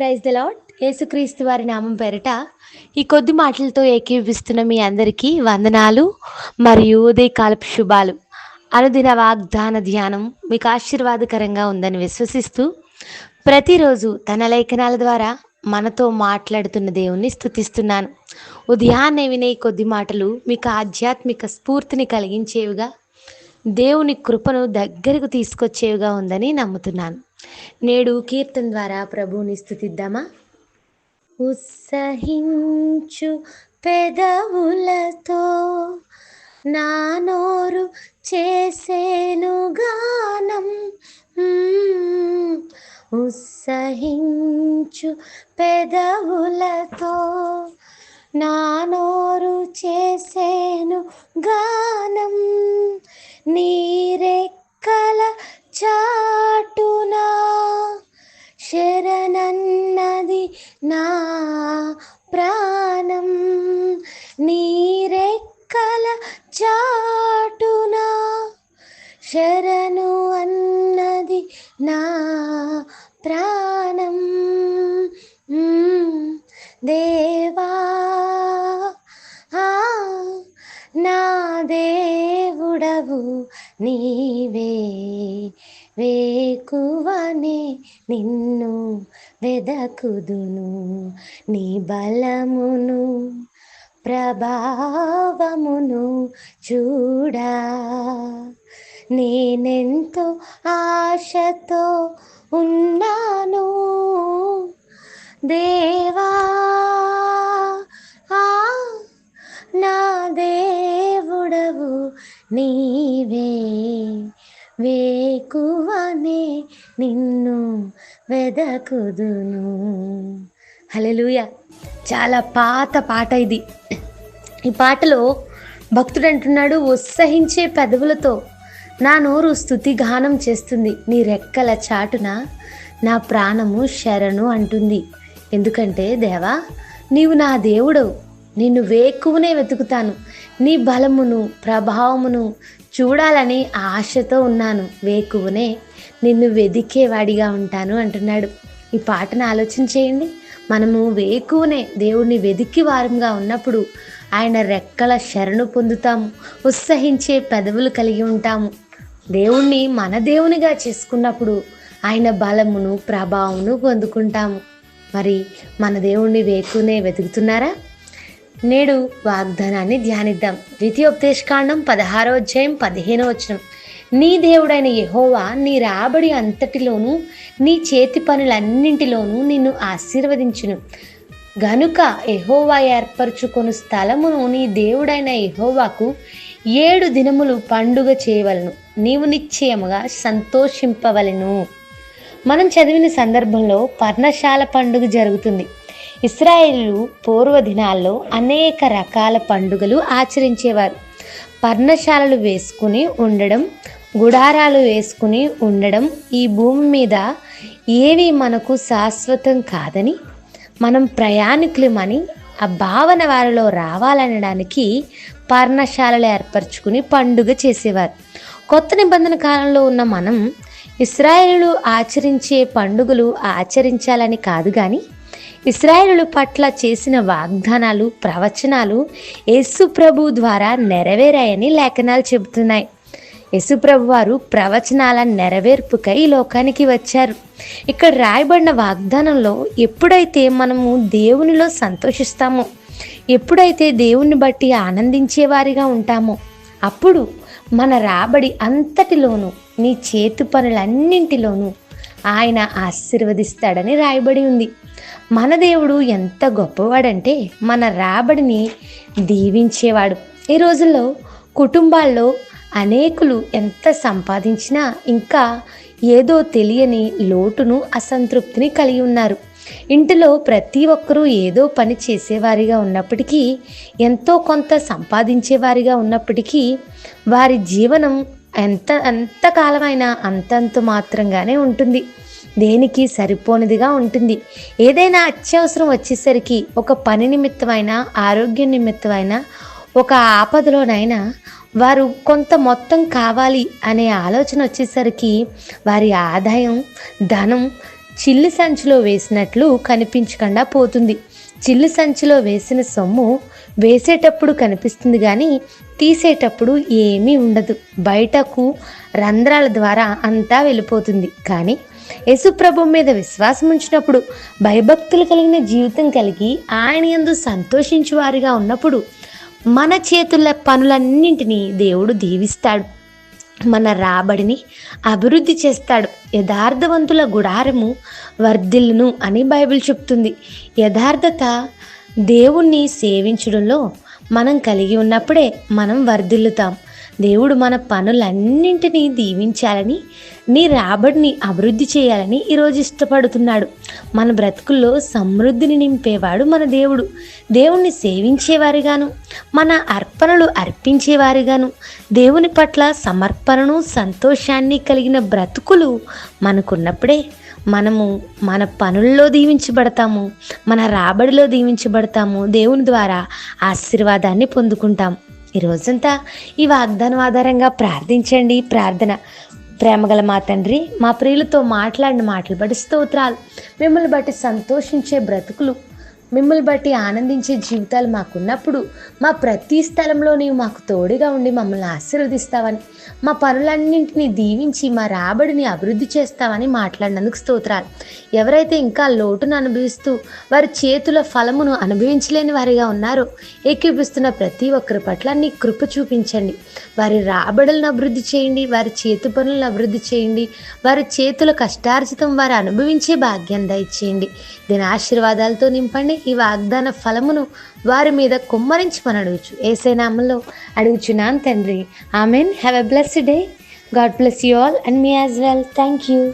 Praise the lord యేసుక్రీస్తు వారి నామం పేరిట ఈ కొద్ది మాటలతో ఏకీవిస్తున్న మీ అందరికీ వందనాలు మరియు ఉదయకాలపు శుభాలు. అనుదిన వాగ్దాన ధ్యానం మీకు ఆశీర్వాదకరంగా ఉందని విశ్వసిస్తూ ప్రతిరోజు తన లేఖనాల ద్వారా మనతో మాట్లాడుతున్న దేవుణ్ణి స్థుతిస్తున్నాను ఉదయాన్నే వినే కొద్ది మాటలు మీకు ఆధ్యాత్మిక స్ఫూర్తిని కలిగించేవిగా దేవుని కృపను దగ్గరకు తీసుకొచ్చేవిగా ఉందని నమ్ముతున్నాను. నేడు కీర్తన ద్వారా ప్రభువుని స్థుతిద్దామా? ఉత్సహించు పెదవులతో నా నోరు చేసేను గానం. ఉత్సహించు పెదవులతో నా నోరు చేసేను గానం. నీరెక్కల చాటునా శరణన్నది నా ప్రాణం. నీరెక్కల చాటునా శర నీవే వేకువనే నిన్ను వెదకుదును నీ బలమును ప్రభావమును చూడా. నేనెంతో ఆశతో ఉన్నాను దే నిన్ను వెదకుదును. హలెలుయ చాలా పాత పాట ఇది. ఈ పాటలో భక్తుడు అంటున్నాడు ఉత్సహించే పెదవులతో నా నోరు స్థుతి గానం చేస్తుంది. నీ రెక్కల చాటున నా ప్రాణము శరణు అంటుంది. ఎందుకంటే దేవా నీవు నా దేవుడవు. నిన్ను వేకువనే వెతుకుతాను. నీ బలమును ప్రభావమును చూడాలని ఆశతో ఉన్నాను. వేకువనే నిన్ను వెదికేవాడిగా ఉంటాను అంటున్నాడు. ఈ పాటను ఆలోచన చేయండి. మనము వేకువనే దేవుణ్ణి వెదికి వారంగా ఉన్నప్పుడు ఆయన రెక్కల శరణు పొందుతాము. ఉత్సహించే పెదవులు కలిగి ఉంటాము. దేవుణ్ణి మన దేవునిగా చేసుకున్నప్పుడు ఆయన బలమును ప్రభావమును పొందుకుంటాము. మరి మన దేవుణ్ణి వేకునే వెతుకుతున్నారా? నేడు వాగ్దానాన్ని ధ్యానిద్దాం. ద్వితీయోపదేశకాండం పదహారో అధ్యాయం పదిహేనో వచనం. నీ దేవుడైన యహోవా నీ రాబడి అంతటిలోనూ నీ చేతి పనులన్నింటిలోనూ నిన్ను ఆశీర్వదించును. గనుక ఎహోవా ఏర్పరచుకొను స్థలమును నీ దేవుడైన ఎహోవాకు ఏడు దినములు పండుగ చేయవలను. నీవు నిశ్చయముగా సంతోషింపవలెను. మనం చదివిన సందర్భంలో పర్ణశాల పండుగ జరుగుతుంది. ఇస్రాయేలు పూర్వ దినాల్లో అనేక రకాల పండుగలు ఆచరించేవారు. పర్ణశాలలు వేసుకుని ఉండడం గుడారాలు వేసుకుని ఉండడం ఈ భూమి మీద ఏవి మనకు శాశ్వతం కాదని మనం ప్రయాణికులమని ఆ భావన వారిలో రావాలనడానికి పర్ణశాలలు ఏర్పరచుకుని పండుగ చేసేవారు. కొత్త నిబంధన కాలంలో ఉన్న మనం ఇస్రాయేలు ఆచరించే పండుగలు ఆచరించాలని కాదు కానీ ఇస్రాయేలు పట్ల చేసిన వాగ్దానాలు ప్రవచనాలు యేసు ప్రభు ద్వారా నెరవేరాయని లేఖనాలు చెబుతున్నాయి. యశుప్రభు వారు ప్రవచనాల నెరవేర్పుకై ఈ లోకానికి వచ్చారు. ఇక్కడ రాయబడిన వాగ్దానంలో ఎప్పుడైతే మనము దేవునిలో సంతోషిస్తామో ఎప్పుడైతే దేవుని బట్టి ఆనందించేవారిగా ఉంటామో అప్పుడు మన రాబడి అంతటిలోనూ నీ చేతి పనులన్నింటిలోనూ ఆయన ఆశీర్వదిస్తాడని రాయబడి ఉంది. మన దేవుడు ఎంత గొప్పవాడంటే మన రాబడిని దీవించేవాడు. ఈ రోజుల్లో కుటుంబాల్లో అనేకులు ఎంత సంపాదించినా ఇంకా ఏదో తెలియని లోటును అసంతృప్తిని కలిగి ఉన్నారు. ఇంటిలో ప్రతి ఒక్కరూ ఏదో పని చేసేవారిగా ఉన్నప్పటికీ ఎంతో కొంత సంపాదించేవారిగా ఉన్నప్పటికీ వారి జీవనం ఎంత ఎంతకాలమైనా అంతంత మాత్రంగానే ఉంటుంది. దేనికి సరిపోనిదిగా ఉంటుంది. ఏదైనా అత్యవసరం వచ్చేసరికి ఒక పని నిమిత్తమైన ఆరోగ్య నిమిత్తమైన ఒక ఆపదలోనైనా వారు కొంత మొత్తం కావాలి అనే ఆలోచన వచ్చేసరికి వారి ఆదాయం ధనం చిల్లు సంచిలో వేసినట్లు కనిపించకుండా పోతుంది. చిల్లు సంచిలో వేసిన సొమ్ము వేసేటప్పుడు కనిపిస్తుంది కానీ తీసేటప్పుడు ఏమీ ఉండదు. బయటకు రంధ్రాల ద్వారా అంతా వెళ్ళిపోతుంది. కానీ యేసుప్రభు మీద విశ్వాసం ఉంచినప్పుడు భయభక్తులు కలిగిన జీవితం కలిగి ఆయన ఎందు సంతోషించేవారిగా ఉన్నప్పుడు మన చేతుల పనులన్నింటినీ దేవుడు దీవిస్తాడు. మన రాబడిని అభివృద్ధి చేస్తాడు. యథార్థవంతుల గుడారము వర్ధిల్లును అని బైబిల్ చెప్తుంది. యథార్థత దేవుణ్ణి సేవించడంలో మనం కలిగి ఉన్నప్పుడే మనం వర్ధిల్లుతాం. దేవుడు మన పనులన్నింటినీ దీవించాలని నీ రాబడిని అభివృద్ధి చేయాలని ఈరోజు ఇష్టపడుతున్నాడు. మన బ్రతుకుల్లో సమృద్ధిని నింపేవాడు మన దేవుడు. దేవుణ్ణి సేవించేవారిగాను మన అర్పణలు అర్పించేవారిగాను దేవుని పట్ల సమర్పణను సంతోషాన్ని కలిగిన బ్రతుకులు మనకున్నప్పుడే మనము మన పనుల్లో దీవించబడతాము మన రాబడిలో దీవించబడతాము దేవుని ద్వారా ఆశీర్వాదాన్ని పొందుకుంటాం. ఈ రోజంతా ఈ వాగ్దానం ఆధారంగా ప్రార్థించండి ప్రార్థన. ప్రేమగల మా తండ్రి మా ప్రియులతో మాట్లాడిన మాటలు బట్టి స్తోత్రాలు. మిమ్మల్ని బట్టి సంతోషించే బ్రతుకులు. మిమ్మల్ని బట్టి ఆనందించే జీవితాలు మాకున్నప్పుడు మా ప్రతి స్థలంలో నీవు మాకు తోడుగా ఉండి మమ్మల్ని ఆశీర్వదిస్తావని మా పనులన్నింటినీ దీవించి మా రాబడిని అభివృద్ధి చేస్తావని మాట్లాడినందుకు స్తోత్రాలు. ఎవరైతే ఇంకా లోటును అనుభవిస్తూ వారి చేతుల ఫలమును అనుభవించలేని వారిగా ఉన్నారో ఏకీపిస్తున్న ప్రతి ఒక్కరి పట్ల నీ కృప చూపించండి. వారి రాబడులను అభివృద్ధి చేయండి వారి చేతు పనులను అభివృద్ధి చేయండి వారి చేతుల కష్టార్జితం వారు అనుభవించే భాగ్యం దయచేయండి. దీని ఆశీర్వాదాలతో నింపండి ఈ వాగ్దాన ఫలమును వారి మీద కుమ్మరించమని అడుగుచు. ఏసై నామంలో అడుగుచున్నాను తండ్రి. Amen. Have a blessed day God bless you all and me as well thank you